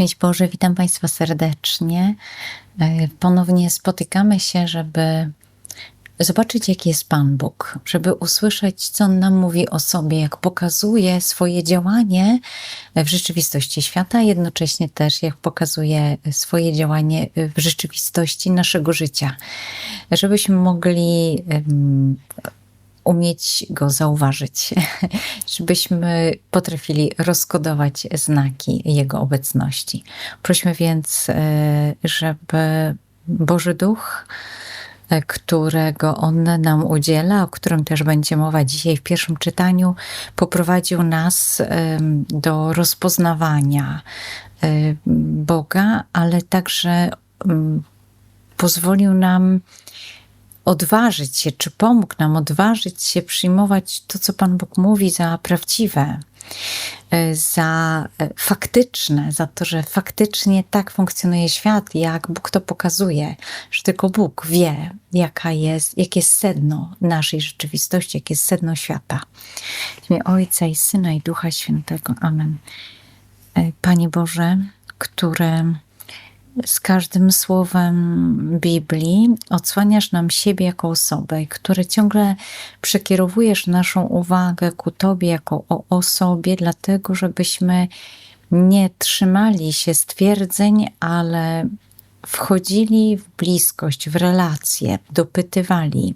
Szczęść Boże, witam Państwa serdecznie. E, Ponownie spotykamy się, żeby zobaczyć, jaki jest Pan Bóg, żeby usłyszeć, co On nam mówi o sobie, jak pokazuje swoje działanie w rzeczywistości świata, jednocześnie też jak pokazuje swoje działanie w rzeczywistości naszego życia. Żebyśmy mogli umieć go zauważyć, żebyśmy potrafili rozkodować znaki Jego obecności. Prośmy więc, e, żeby Boży Duch, e, którego On nam udziela, o którym też będzie mowa dzisiaj w pierwszym czytaniu, poprowadził nas do rozpoznawania e, Boga, ale także mm, pozwolił nam odważyć się, czy pomógł nam odważyć się przyjmować to, co Pan Bóg mówi za prawdziwe, e, za e, faktyczne, za to, że faktycznie tak funkcjonuje świat, jak Bóg to pokazuje, że tylko Bóg wie, jaka jest, jakie jest sedno naszej rzeczywistości, jakie jest sedno świata. W imię Ojca i Syna i Ducha Świętego. Amen. E, Panie Boże, które z każdym słowem Biblii odsłaniasz nam siebie jako osobę, które ciągle przekierowujesz naszą uwagę ku Tobie jako o osobie, dlatego żebyśmy nie trzymali się stwierdzeń, ale wchodzili w bliskość, w relacje, dopytywali,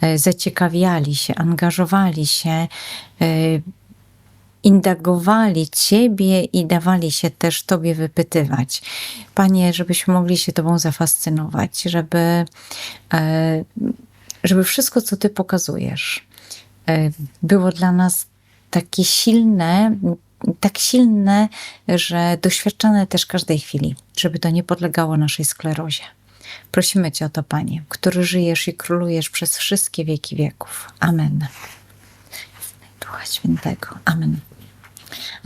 e, zaciekawiali się, angażowali się, e, indagowali Ciebie i dawali się też Tobie wypytywać. Panie, żebyśmy mogli się Tobą zafascynować, żeby, e, żeby wszystko, co Ty pokazujesz, e, było dla nas takie silne, tak silne, że doświadczane też każdej chwili, żeby to nie podlegało naszej sklerozie. Prosimy Cię o to, Panie, który żyjesz i królujesz przez wszystkie wieki wieków. Amen. Ducha Świętego. Amen.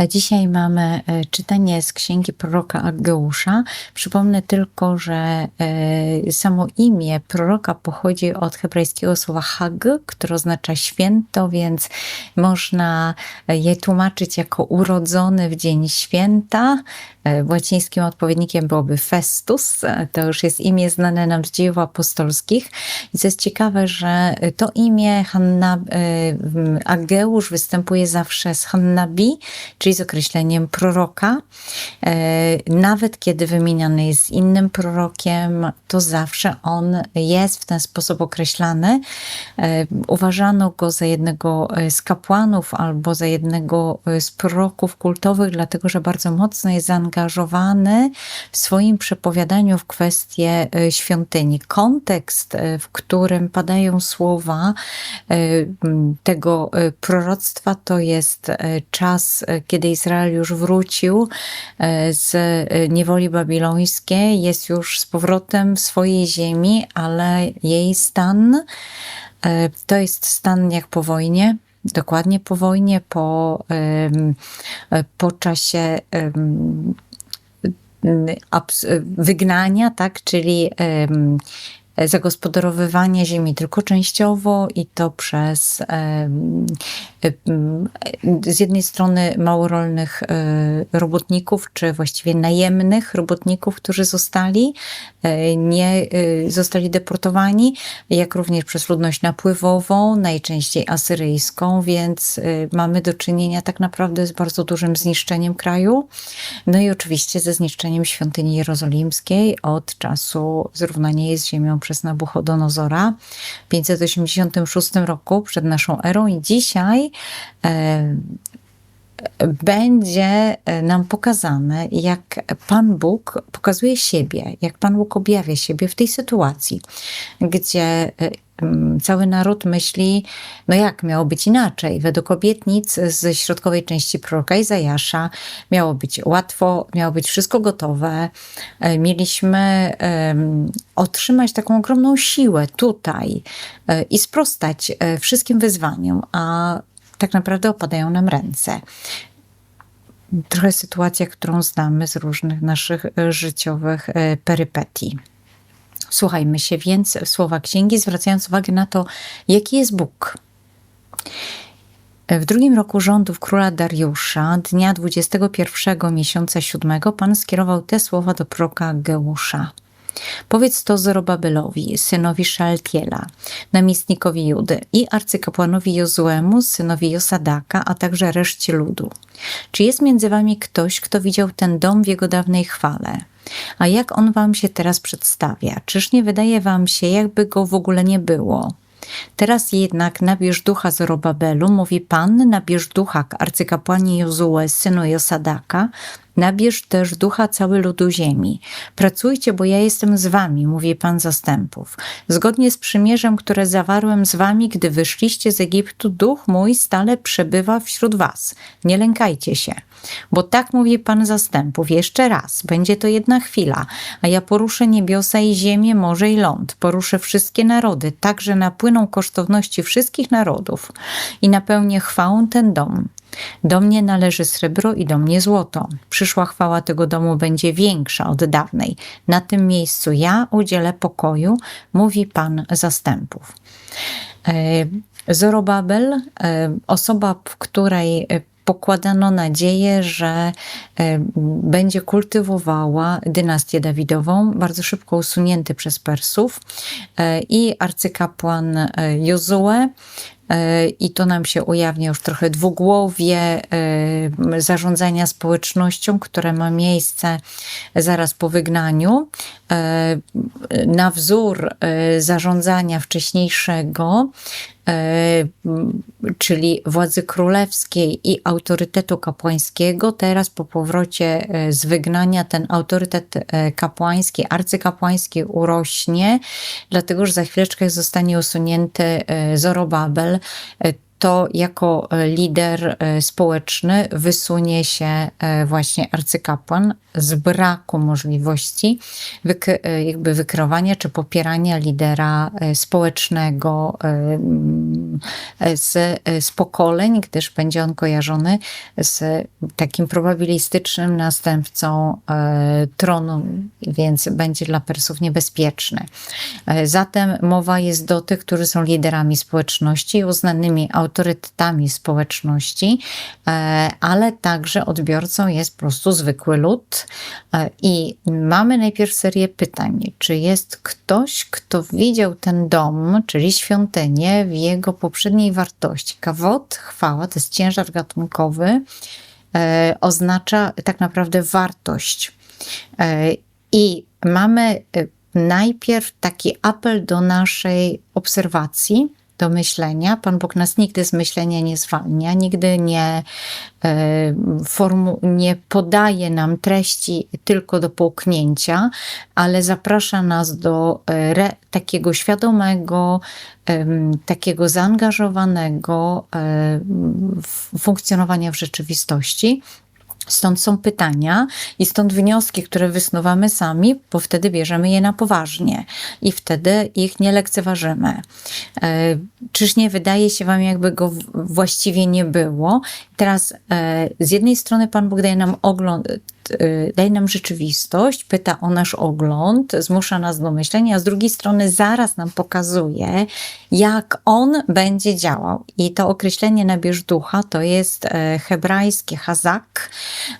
Dzisiaj mamy e, czytanie z księgi proroka Ageusza. Przypomnę tylko, że e, samo imię proroka pochodzi od hebrajskiego słowa hag, które oznacza święto, więc można je tłumaczyć jako urodzony w dzień święta. E, łacińskim odpowiednikiem byłoby Festus. To już jest imię znane nam z dzieł apostolskich. I co jest ciekawe, że to imię Hanna, Ageusz występuje zawsze z Hannabi, czyli z określeniem proroka. E, nawet kiedy wymieniany jest innym prorokiem, to zawsze on jest w ten sposób określany. E, uważano go za jednego z kapłanów albo za jednego z proroków kultowych, dlatego że bardzo mocno jest zaangażowany w swoim przepowiadaniu w kwestie e, świątyni. Kontekst, w którym padają słowa tego proroctwa, to jest czas, kiedy Izrael już wrócił e, z e, niewoli babilońskiej, jest już z powrotem w swojej ziemi, ale jej stan e, to jest stan jak po wojnie. Dokładnie po wojnie, po, po czasie wygnania, tak, czyli zagospodarowywanie ziemi tylko częściowo i to przez z jednej strony małorolnych e, robotników, czy właściwie najemnych robotników, którzy zostali, e, nie e, zostali deportowani, jak również przez ludność napływową, najczęściej asyryjską, więc mamy do czynienia tak naprawdę z bardzo dużym zniszczeniem kraju. No i oczywiście ze zniszczeniem świątyni jerozolimskiej od czasu zrównania jej z ziemią przez Nabuchodonozora w 586 roku przed naszą erą i dzisiaj E, będzie nam pokazane, jak Pan Bóg pokazuje siebie, jak Pan Bóg objawia siebie w tej sytuacji, gdzie e, cały naród myśli, no jak miało być inaczej. Według obietnic z środkowej części proroka Izajasza miało być łatwo, miało być wszystko gotowe. E, mieliśmy otrzymać taką ogromną siłę tutaj i sprostać wszystkim wyzwaniom, a tak naprawdę opadają nam ręce. Trochę sytuacja, którą znamy z różnych naszych e, życiowych e, perypetii. Słuchajmy się więc słowa księgi, zwracając uwagę na to, jaki jest Bóg. W drugim roku rządów króla Dariusza, dnia 21 miesiąca siódmego, Pan skierował te słowa do proroka Geusza. Powiedz to Zorobabelowi, synowi Szaltiela, namiestnikowi Judy i arcykapłanowi Jozuemu, synowi Josadaka, a także reszcie ludu. Czy jest między wami ktoś, kto widział ten dom w jego dawnej chwale? A jak on wam się teraz przedstawia? Czyż nie wydaje wam się, jakby go w ogóle nie było? Teraz jednak nabierz ducha Zorobabelu, mówi Pan, nabierz ducha arcykapłani Jozue, synu Josadaka, nabierz też ducha cały ludu ziemi. Pracujcie, bo ja jestem z wami, mówi Pan zastępów. Zgodnie z przymierzem, które zawarłem z wami, gdy wyszliście z Egiptu, duch mój stale przebywa wśród was. Nie lękajcie się. Bo tak mówi Pan zastępów, jeszcze raz, będzie to jedna chwila, a ja poruszę niebiosa i ziemię, morze i ląd, poruszę wszystkie narody, tak że napłyną kosztowności wszystkich narodów i napełnię chwałą ten dom. Do mnie należy srebro i do mnie złoto. Przyszła chwała tego domu będzie większa od dawnej. Na tym miejscu ja udzielę pokoju, mówi Pan zastępów. E, Zorobabel, e, osoba, w której pokładano nadzieję, że e, będzie kultywowała dynastię Dawidową, bardzo szybko usunięty przez Persów e, i arcykapłan e, Jozue i to nam się ujawnia już trochę dwugłowie zarządzania społecznością, które ma miejsce zaraz po wygnaniu. Na wzór zarządzania wcześniejszego czyli władzy królewskiej i autorytetu kapłańskiego. Teraz po powrocie e, z wygnania ten autorytet e, kapłański, arcykapłański urośnie, dlatego że za chwileczkę zostanie usunięty Zorobabel to jako lider społeczny wysunie się właśnie arcykapłan, z braku możliwości jakby wykrywania czy popierania lidera e, społecznego e, z, z pokoleń, gdyż będzie on kojarzony z takim probabilistycznym następcą e, tronu, więc będzie dla Persów niebezpieczny. Zatem mowa jest do tych, którzy są liderami społeczności, uznanymi autorytetami społeczności, ale także odbiorcą jest po prostu zwykły lud, E, I mamy najpierw serię pytań. Czy jest ktoś, kto widział ten dom, czyli świątynię, w jego poprzedniej wartości? Kawot, chwała, to jest ciężar gatunkowy, e, oznacza tak naprawdę wartość. E, I mamy najpierw taki apel do naszej obserwacji, do myślenia. Pan Bóg nas nigdy z myślenia nie zwalnia, nigdy nie, e, formu, nie podaje nam treści tylko do połknięcia, ale zaprasza nas do e, re, takiego świadomego, takiego zaangażowanego e, funkcjonowania w rzeczywistości. Stąd są pytania i stąd wnioski, które wysnuwamy sami, bo wtedy bierzemy je na poważnie i wtedy ich nie lekceważymy. E, czyż nie wydaje się Wam, jakby go właściwie nie było? Teraz e, z jednej strony Pan Bóg daje nam ogląd, daje nam rzeczywistość, pyta o nasz ogląd, zmusza nas do myślenia, a z drugiej strony zaraz nam pokazuje, jak on będzie działał. I to określenie nabierz ducha to jest e, hebrajskie hazak,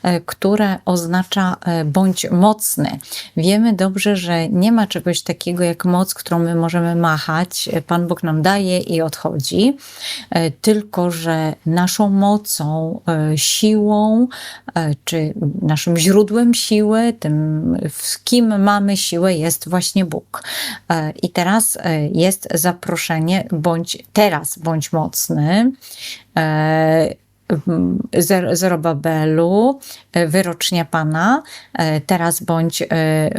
e, które oznacza e, bądź mocny. Wiemy dobrze, że nie ma czegoś takiego jak moc, którą my możemy machać. Pan Bóg nam daje i odchodzi, tylko że naszą mocą, siłą, czy naszym źródłem siły, tym w kim mamy siłę jest właśnie Bóg. E, I teraz e, jest zaproszenie, bądź teraz bądź mocny. E, Zorobabelu, wyrocznia Pana, teraz bądź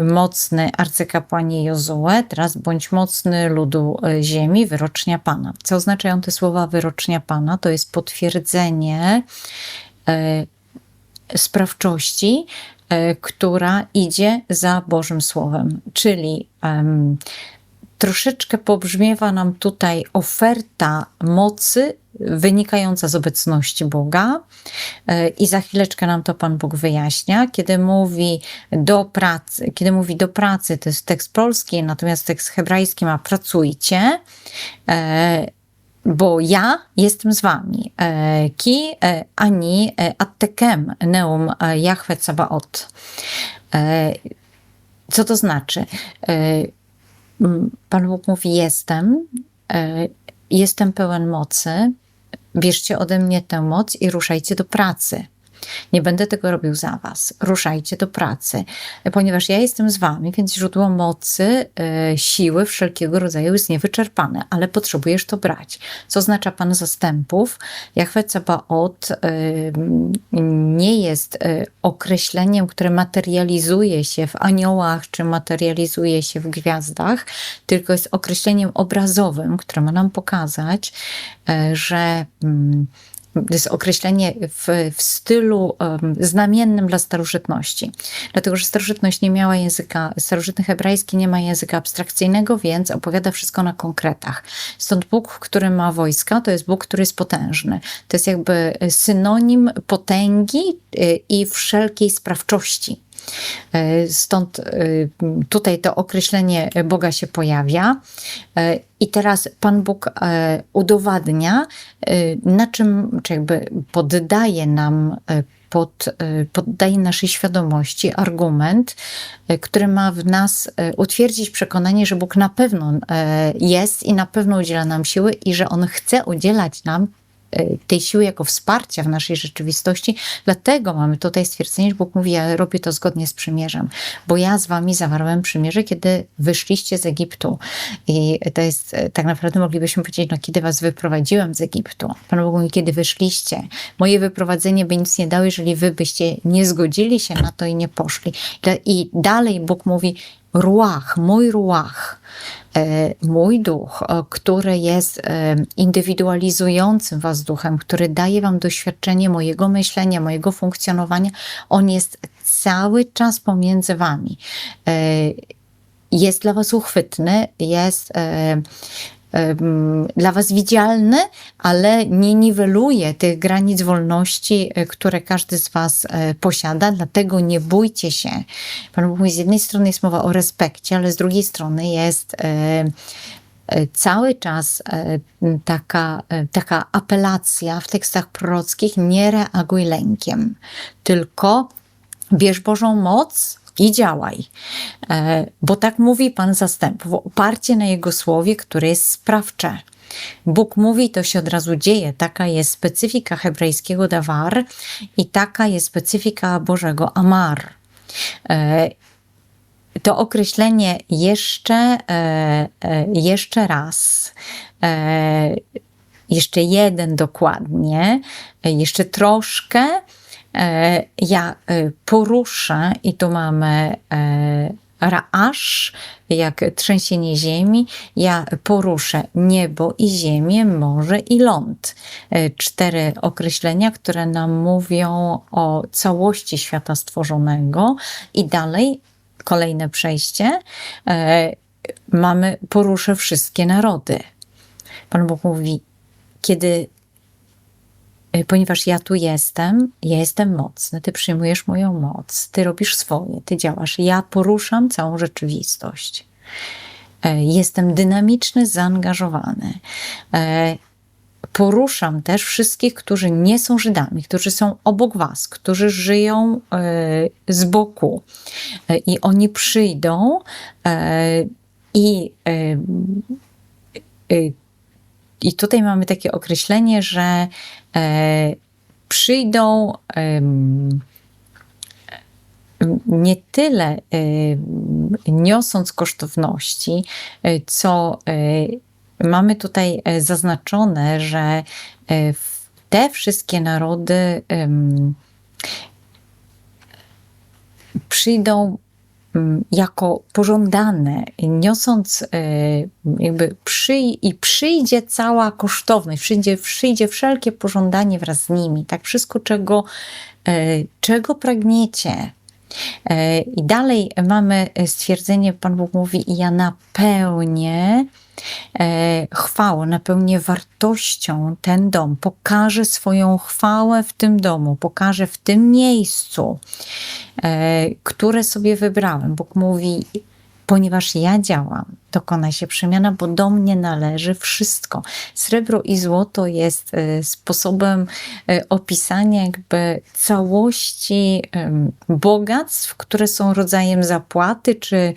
mocny arcykapłanie Jozue, teraz bądź mocny ludu ziemi, wyrocznia Pana. Co oznaczają te słowa wyrocznia Pana? To jest potwierdzenie sprawczości, e, która idzie za Bożym Słowem. Czyli um, troszeczkę pobrzmiewa nam tutaj oferta mocy wynikająca z obecności Boga. E, I za chwileczkę nam to Pan Bóg wyjaśnia. Kiedy mówi do pracy, kiedy mówi do pracy, to jest tekst polski, natomiast tekst hebrajski ma pracujcie. Bo ja jestem z wami. E, ki e, ani e, attekem neum Jahwe Cabaot. Co to znaczy? Pan Bóg mówi: Jestem, jestem pełen mocy, bierzcie ode mnie tę moc i ruszajcie do pracy. Nie będę tego robił za was. Ruszajcie do pracy, ponieważ ja jestem z wami, więc źródło mocy, e, siły wszelkiego rodzaju jest niewyczerpane, ale potrzebujesz to brać. Co oznacza Pan zastępów? Jachwę Cabaot e, nie jest e, określeniem, które materializuje się w aniołach, czy materializuje się w gwiazdach, tylko jest określeniem obrazowym, które ma nam pokazać, że mm, jest określenie w, w stylu um, znamiennym dla starożytności. Dlatego, że starożytność nie miała języka, starożytny hebrajski nie ma języka abstrakcyjnego, więc opowiada wszystko na konkretach. Stąd Bóg, który ma wojska, to jest Bóg, który jest potężny. To jest jakby synonim potęgi y, i wszelkiej sprawczości. E, stąd e, tutaj to określenie Boga się pojawia. E, I teraz Pan Bóg udowadnia, na czym, czy jakby poddaje nam pod, poddaje naszej świadomości argument, który ma w nas utwierdzić przekonanie, że Bóg na pewno jest i na pewno udziela nam siły i że On chce udzielać nam tej siły jako wsparcia w naszej rzeczywistości. Dlatego mamy tutaj stwierdzenie, że Bóg mówi, ja robię to zgodnie z przymierzem, bo ja z wami zawarłem przymierze, kiedy wyszliście z Egiptu. I to jest, y, tak naprawdę moglibyśmy powiedzieć, no kiedy was wyprowadziłem z Egiptu. Pan Bóg mówi, kiedy wyszliście. Moje wyprowadzenie by nic nie dało, jeżeli wy byście nie zgodzili się na to i nie poszli. I dalej Bóg mówi, ruach, mój ruach, e, mój duch, który jest e, indywidualizującym was duchem, który daje wam doświadczenie mojego myślenia, mojego funkcjonowania, on jest cały czas pomiędzy wami. E, jest dla was uchwytny, jest dla Was widzialny, ale nie niweluje tych granic wolności, e, które każdy z Was e, posiada, dlatego nie bójcie się. Pan mówi, z jednej strony jest mowa o respekcie, ale z drugiej strony jest e, cały czas taka, taka apelacja w tekstach prorockich, nie reaguj lękiem, tylko bierz Bożą moc, i działaj. E, bo tak mówi Pan zastępów, oparcie na Jego słowie, które jest sprawcze. Bóg mówi, to się od razu dzieje. Taka jest specyfika hebrajskiego dawar i taka jest specyfika Bożego amar. E, to określenie jeszcze, e, jeszcze raz, jeszcze jeden dokładnie, jeszcze troszkę, ja e, poruszę i tu mamy e, raasz, jak trzęsienie ziemi, ja poruszę niebo i ziemię, morze i ląd. Cztery określenia, które nam mówią o całości świata stworzonego i dalej kolejne przejście. Mamy poruszę wszystkie narody. Pan Bóg mówi, kiedy Y, ponieważ ja tu jestem, ja jestem mocny, ty przyjmujesz moją moc, ty robisz swoje, ty działasz. Ja poruszam całą rzeczywistość. E, jestem dynamiczny, zaangażowany. E, poruszam też wszystkich, którzy nie są Żydami, którzy są obok Was, którzy żyją z boku i oni przyjdą i i tutaj mamy takie określenie, że przyjdą nie tyle e, niosąc kosztowności, e, co mamy tutaj zaznaczone, że te wszystkie narody przyjdą jako pożądane, niosąc e, jakby przy, i przyjdzie cała kosztowność, przyjdzie, przyjdzie wszelkie pożądanie wraz z nimi, tak wszystko, czego, e, czego pragniecie. E, I dalej mamy stwierdzenie, Pan Bóg mówi, ja napełnię E, chwałę, napełnię wartością ten dom, pokażę swoją chwałę w tym domu, pokażę w tym miejscu, e, które sobie wybrałem. Bóg mówi, ponieważ ja działam, dokona się przemiana, bo do mnie należy wszystko. Srebro i złoto jest e, sposobem e, opisania jakby całości bogactw, które są rodzajem zapłaty czy e,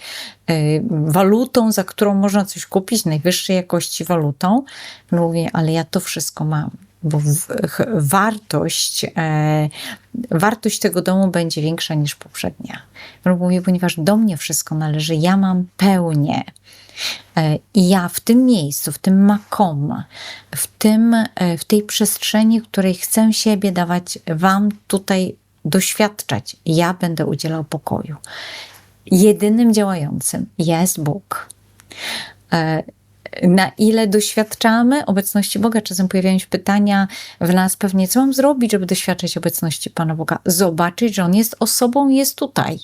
walutą, za którą można coś kupić, najwyższej jakości walutą. Mówię, ale ja to wszystko mam bo wartość, e, wartość tego domu będzie większa niż poprzednia. Mówię, ponieważ do mnie wszystko należy, ja mam pełnię. E, I ja w tym miejscu, w tym makom, w, tym, e, w tej przestrzeni, której chcę siebie dawać Wam tutaj doświadczać, ja będę udzielał pokoju. Jedynym działającym jest Bóg na ile doświadczamy obecności Boga. Czasem pojawiają się pytania w nas pewnie, co mam zrobić, żeby doświadczać obecności Pana Boga? Zobaczyć, że On jest osobą, jest tutaj.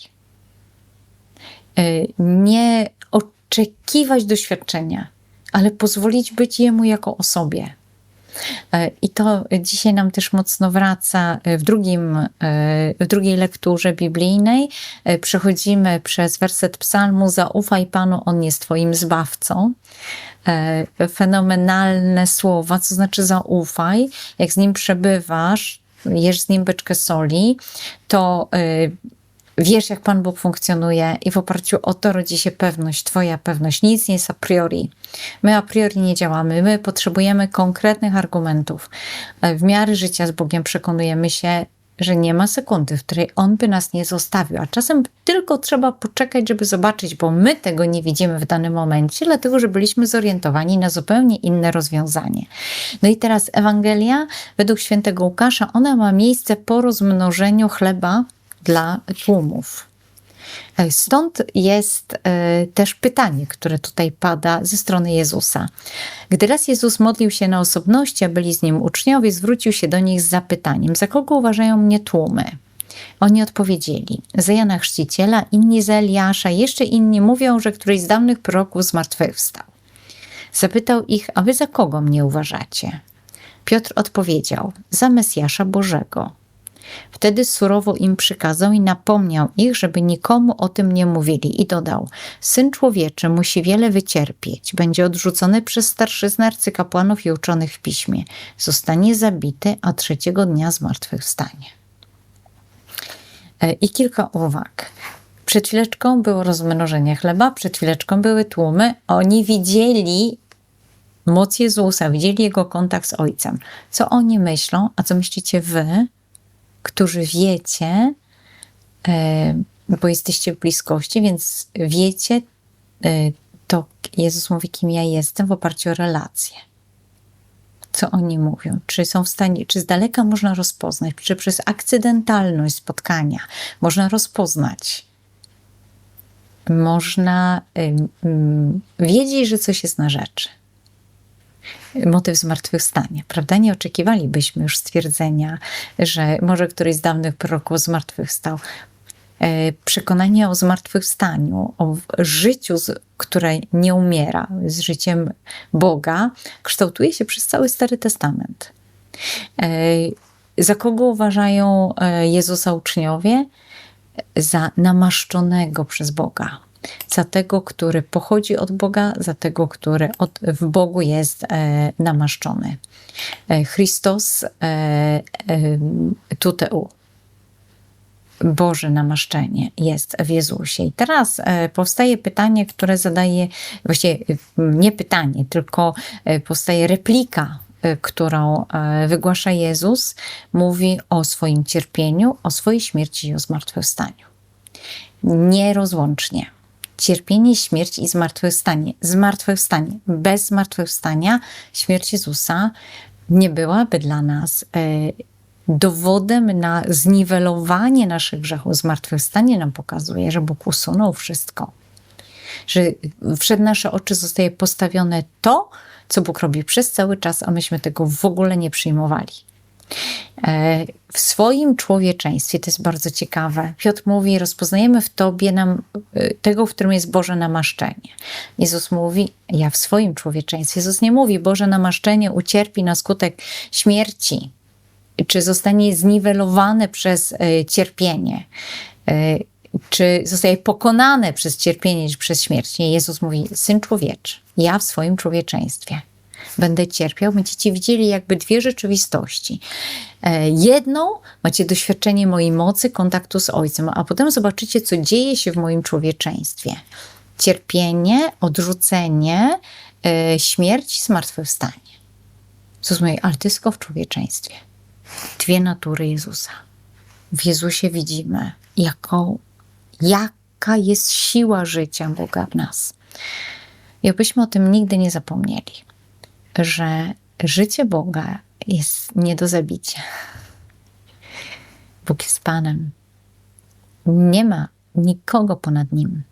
E, nie oczekiwać doświadczenia, ale pozwolić być Jemu jako osobie. E, I to dzisiaj nam też mocno wraca w, drugim, e, w drugiej lekturze biblijnej. Przechodzimy przez werset psalmu: Zaufaj Panu, On jest Twoim zbawcą. E, fenomenalne słowa, co znaczy zaufaj. Jak z nim przebywasz, jesz z nim beczkę soli, to e, wiesz, jak Pan Bóg funkcjonuje i w oparciu o to rodzi się pewność, Twoja pewność. Nic nie jest a priori. My a priori nie działamy. My potrzebujemy konkretnych argumentów. E, w miarę życia z Bogiem przekonujemy się, że nie ma sekundy, w której on by nas nie zostawił, a czasem tylko trzeba poczekać, żeby zobaczyć, bo my tego nie widzimy w danym momencie, dlatego że byliśmy zorientowani na zupełnie inne rozwiązanie. No i teraz Ewangelia według świętego Łukasza, ona ma miejsce po rozmnożeniu chleba dla tłumów. E, stąd jest e, też pytanie, które tutaj pada ze strony Jezusa. Gdy raz Jezus modlił się na osobności, a byli z nim uczniowie, zwrócił się do nich z zapytaniem: Za kogo uważają mnie tłumy? Oni odpowiedzieli: Za Jana Chrzciciela, inni za Eliasza, jeszcze inni mówią, że któryś z dawnych proroków zmartwychwstał. Zapytał ich: A wy za kogo mnie uważacie? Piotr odpowiedział: Za Mesjasza Bożego. Wtedy surowo im przykazał i napomniał ich, żeby nikomu o tym nie mówili i dodał: Syn człowieczy musi wiele wycierpieć, będzie odrzucony przez starszyznę arcykapłanów i uczonych w piśmie, zostanie zabity, a trzeciego dnia zmartwychwstanie. E, I kilka uwag. Przed chwileczką było rozmnożenie chleba, przed chwileczką były tłumy. Oni widzieli moc Jezusa, widzieli jego kontakt z Ojcem. Co oni myślą, a co myślicie wy którzy wiecie, e, bo jesteście w bliskości, więc wiecie, e, to Jezus mówi, kim ja jestem w oparciu o relacje. Co oni mówią? Czy są w stanie, czy z daleka można rozpoznać, czy przez akcydentalność spotkania można rozpoznać, można wiedzieć, że coś jest na rzeczy motyw zmartwychwstania, prawda? Nie oczekiwalibyśmy już stwierdzenia, że może któryś z dawnych proroków zmartwychwstał. E, przekonanie o zmartwychwstaniu, o życiu, które nie umiera, z życiem Boga, kształtuje się przez cały Stary Testament. E, za kogo uważają e, Jezusa uczniowie? Za namaszczonego przez Boga za tego, który pochodzi od Boga, za tego, który od, w Bogu jest e, namaszczony. E, Chrystus e, e, tuteu. Boże namaszczenie jest w Jezusie. I teraz e, powstaje pytanie, które zadaje, właściwie nie pytanie, tylko powstaje replika którą wygłasza Jezus, mówi o swoim cierpieniu, o swojej śmierci i o zmartwychwstaniu. Nierozłącznie cierpienie, śmierć i zmartwychwstanie. Zmartwychwstanie. Bez zmartwychwstania śmierć Jezusa nie byłaby dla nas e, dowodem na zniwelowanie naszych grzechów. Zmartwychwstanie nam pokazuje, że Bóg usunął wszystko. Że przed nasze oczy zostaje postawione to, co Bóg robi przez cały czas, a myśmy tego w ogóle nie przyjmowali. E, w swoim człowieczeństwie, to jest bardzo ciekawe, Piotr mówi, rozpoznajemy w Tobie nam, e, tego, w którym jest Boże namaszczenie. Jezus mówi, ja w swoim człowieczeństwie. Jezus nie mówi, Boże namaszczenie ucierpi na skutek śmierci, czy zostanie zniwelowane przez e, cierpienie. czy zostaje pokonane przez cierpienie, czy przez śmierć. Nie, Jezus mówi, Syn Człowieczy, ja w swoim człowieczeństwie będę cierpiał. Będziecie widzieli jakby dwie rzeczywistości. E, Jedną macie doświadczenie mojej mocy, kontaktu z Ojcem, a potem zobaczycie, co dzieje się w moim człowieczeństwie. Cierpienie, odrzucenie, e, śmierć, zmartwychwstanie. Mówi, ale to jest tylko w człowieczeństwie. Dwie natury Jezusa. W Jezusie widzimy, jaką, jaka jest siła życia Boga w nas. I abyśmy o tym nigdy nie zapomnieli, że życie Boga jest nie do zabicia. Bóg jest Panem. Nie ma nikogo ponad Nim.